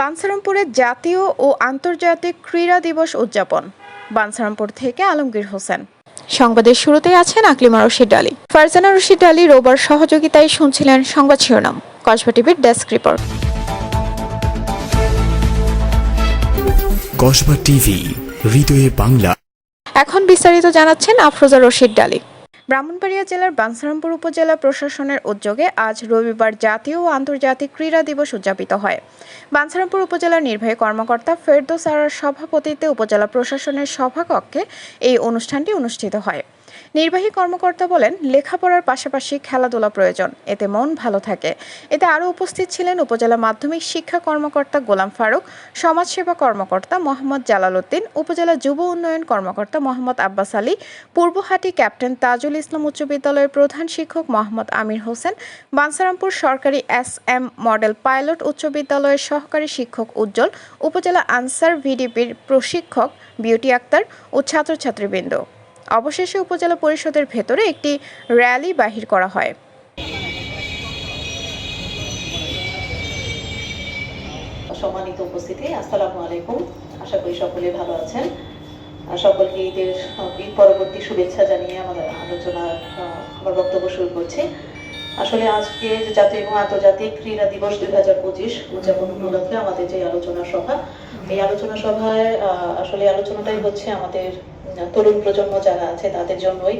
বানসারামপুরে জাতীয় ও আন্তর্জাতিক ক্রীড়া দিবস উদযাপন। বানসারামপুর থেকে আলমগীর হোসেন। সংবাদের শুরুতেই আছেন আকলিমা রশিদ আলী ফারজানা রশিদ আলী রোবার সহযোগিতায় শুনছিলেন সংবাদ শিরোনাম। কসবা টিভির ডেস্ক রিপোর্ট। কসবা টিভি হৃদয়ে বাংলা। এখন বিস্তারিত জানাচ্ছেন আফরোজা রশিদ ডালি। ব্রাহ্মণবাড়িয়া জেলার বাঞ্ছারামপুর উপজেলা প্রশাসনের উদ্যোগে আজ রবিবার জাতীয় ও আন্তর্জাতিক ক্রীড়া দিবস উদযাপিত হয়। বাঞ্ছারামপুর উপজেলার নির্বাহী কর্মকর্তা ফেরদোস আরার সভাপতিত্বে উপজেলা প্রশাসনের সভাকক্ষে এই অনুষ্ঠানটি অনুষ্ঠিত হয়। নির্বাহী কর্মকর্তা বলেন, লেখাপড়ার পাশাপাশি খেলাধুলা প্রয়োজন, এতে মন ভালো থাকে। এতে আরও উপস্থিত ছিলেন উপজেলা মাধ্যমিক শিক্ষা কর্মকর্তা গোলাম ফারুক, সমাজসেবা কর্মকর্তা মোহাম্মদ জালাল উদ্দিন, উপজেলা যুব উন্নয়ন কর্মকর্তা মোহাম্মদ আব্বাস আলী, পূর্বহাটি ক্যাপ্টেন তাজুল ইসলাম উচ্চ বিদ্যালয়ের প্রধান শিক্ষক মোহাম্মদ আমির হোসেন, বানসারামপুর সরকারি এস এম মডেল পাইলট উচ্চ বিদ্যালয়ের সহকারী শিক্ষক উজ্জ্বল, উপজেলা আনসার ভিডিপির প্রশিক্ষক বিউটি আক্তার ও ছাত্রছাত্রীবৃন্দ। অবশেষে উপজেলা পরিষদের ভেতরে একটি র্যালি বাহির করা হয়। সম্মানিত উপস্থিতি, আসসালামু আলাইকুম। আশা করি সকলে ভালো আছেন। সকলকে ঈদের ঈদ পরবর্তী শুভেচ্ছা জানিয়ে আমাদের আলোচনা আমার বক্তব্য শুরু করছি। আসলে আজকে যে জাতীয় এবং আন্তর্জাতিক ক্রীড়া দিবস দুই হাজার পঁচিশ উদযাপন উপলক্ষে আমাদের যে আলোচনা সভা, এই আলোচনা সভায় আসলে আলোচনাটাই হচ্ছে আমাদের তরুণ প্রজন্ম যারা আছে তাদের জন্যই।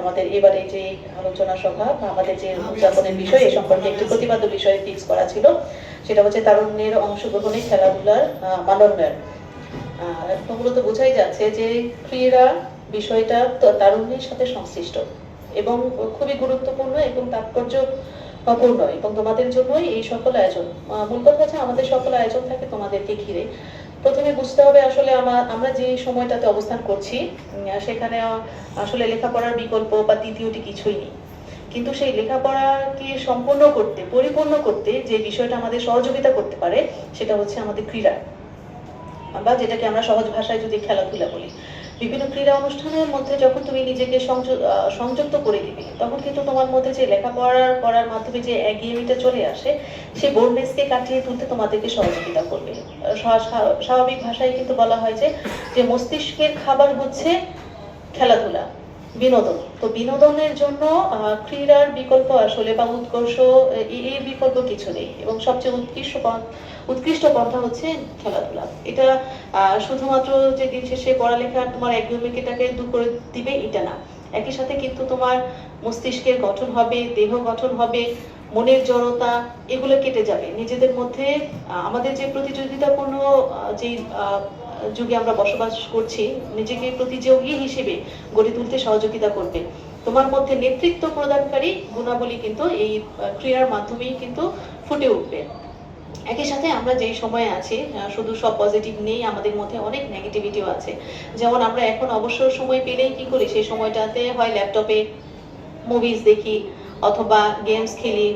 আমাদের এবারে যে আলোচনা সভা বা আমাদের যে উদযাপনের বিষয় এই সম্পর্কে একটি প্রতিপাদ্য বিষয় ফিক্স করা ছিল। সেটা হচ্ছে তারুণ্যের অংশগ্রহণে খেলাধুলার মানোন্নয়ন মূলত বোঝাই যাচ্ছে যে ক্রীড়া বিষয়টা তারুণ্যের সাথে সংশ্লিষ্ট। এবং খুবই গুরুত্বপূর্ণ এবং তাৎপর্য তাৎপর্যপূর্ণ এবং তোমাদের জন্যই এই সকল আয়োজন। মূল কথা হচ্ছে আমাদের সকল আয়োজন থাকে তোমাদেরকে ঘিরে। প্রথমে বুঝতে হবে আসলে আমার যে সময়টাতে অবস্থান করছি সেখানে আসলে লেখাপড়ার বিকল্প বা তৃতীয়টি কিছুই নেই। কিন্তু সেই লেখাপড়াকে সম্পূর্ণ করতে, পরিপূর্ণ করতে যে বিষয়টা আমাদের সহযোগিতা করতে পারে, সেটা হচ্ছে আমাদের ক্রীড়া। বা যেটাকে আমরা সহজ ভাষায় যদি খেলাধুলা বলি। বিভিন্ন ক্রীড়া অনুষ্ঠানের মধ্যে যখন তুমি নিজেকে সংযুক্ত করে দিবে, তখন কিন্তু তোমার মধ্যে যে লেখাপড়া করার মাধ্যমে যে এগিয়েমিটা চলে আসে, সে বোর্ডনেসকে কাটিয়ে তুলতে তোমাদেরকে সহযোগিতা করবে। স্বাভাবিক ভাষায় কিন্তু বলা হয় যে মস্তিষ্কের খাবার হচ্ছে খেলাধুলা। বিনোদন। তো বিনোদনের জন্য ক্রীড়ার বিকল্প আসলে বা উৎকর্ষ এই বিকল্প কিছু নেই। এবং সবচেয়ে উৎকৃষ্ট উৎকৃষ্ট পন্থা হচ্ছে খেলাধুলা। এটা শুধুমাত্র যে দিন শেষে পড়ালেখা তোমার একদমিকেটাকে দূর করে দিবে, এটা না। একই সাথে কিন্তু তোমার মস্তিষ্কের গঠন হবে, দেহ গঠন হবে, মনের জড়তা, এগুলো কেটে যাবে। নিজেদের মধ্যে আমাদের যে প্রতিযোগিতাপূর্ণ যে যুগে আমরা বসবাস করছি, নিজেকে প্রতিযোগী হিসেবে গড়ে তুলতে সহযোগিতা করবে। তোমার মধ্যে নেতৃত্ব প্রদানকারী গুণাবলী কিন্তু এই ক্রিয়ার মাধ্যমেই কিন্তু ফুটে উঠবে। একই সাথে আমরা যেই সময়ে আছি শুধু সব পজিটিভ নেই আমাদের মধ্যে অনেক নেগেটিভিটিও আছে। যেমন আমরা এখন অবসর সময় পেলেই কি করি? সেই সময়টাতে হয় ল্যাপটপে মুভিজ দেখি অথবা গেমস খেলি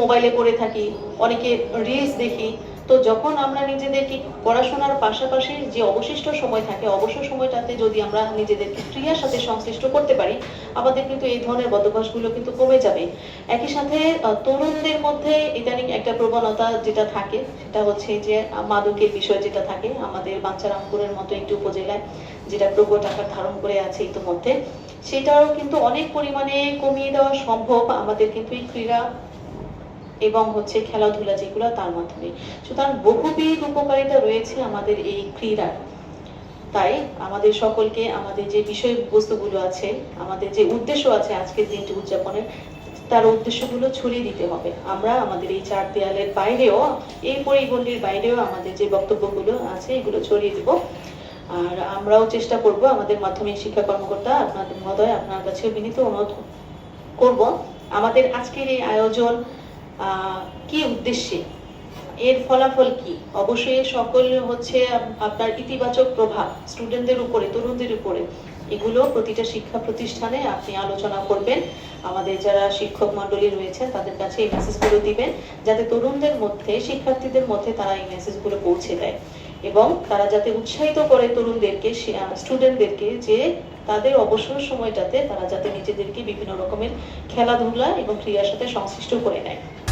মোবাইলে পড়ে থাকি, অনেকে রিলস দেখি তো যখন আমরা নিজেদেরকে পড়াশোনার পাশাপাশি যে অবশিষ্ট সময় থাকে, অবসর সময়টাতে যদি আমরা নিজেদেরকে ক্রিয়ার সাথে সংশ্লিষ্ট করতে পারি, আমাদের কিন্তু এই ধরনের বদভ্যাসগুলো কিন্তু কমে যাবে। একই সাথে তরুণদের মধ্যে ইদানিং একটা প্রবণতা যেটা থাকে, সেটা হচ্ছে যে মাদকের বিষয় যেটা থাকে, আমাদের বাঞ্ছারামপুরের মতো একটি উপজেলায় যেটা প্রকট আকার ধারণ করে আছে ইতিমধ্যে, সেটাও কিন্তু অনেক পরিমাণে কমিয়ে দেওয়া সম্ভব। আমাদের কিন্তু এই ক্রীড়া এবং হচ্ছে খেলাধুলা যেগুলো তার মাধ্যমে। সুতরাং বহুবিধ উপকারিতা রয়েছে আমাদের এই ক্রীড়ার তাই আমাদের সকলকে আমাদের যে বিষয়বস্তুগুলো আছে, আমাদের যে উদ্দেশ্য আছে আজকের দিনটি উদযাপনের, তার উদ্দেশ্যগুলো ছড়িয়ে দিতে হবে। আমরা আমাদের এই চার দেয়ালের বাইরেও, এই পরিগণ্ডির বাইরেও আমাদের যে বক্তব্যগুলো আছে, এগুলো ছড়িয়ে দিব। আর আমরাও চেষ্টা করব আমাদের মাধ্যমিক শিক্ষা কর্মকর্তা আপনাদের মহোদয়, আপনার কাছে বিনীত অনুরোধ করব। আমাদের আজকের এই আয়োজন কি উদ্দেশ্যে? এর ফলাফল কি? অবশ্যই সকল হচ্ছে আপনার ইতিবাচক প্রভাব স্টুডেন্টদের উপরে, তরুণদের উপরে। এগুলো প্রতিটা শিক্ষা প্রতিষ্ঠানে আপনি আলোচনা করবেন। আমাদের যারা শিক্ষক মন্ডলী রয়েছেন, তাদের কাছে এই মেসেজগুলো দিবেন, যাতে তরুণদের মধ্যে, শিক্ষার্থীদের মধ্যে তারা এই মেসেজগুলো পৌঁছে দেয়। এবং তারা যাতে উৎসাহিত করে তরুণদেরকে স্টুডেন্টদেরকে যে তাদের অবসর সময়টাতে তারা যাতে নিজেদেরকে বিভিন্ন রকমের খেলাধুলা এবং ক্রীড়ার সাথে সংশ্লিষ্ট করে নেয়।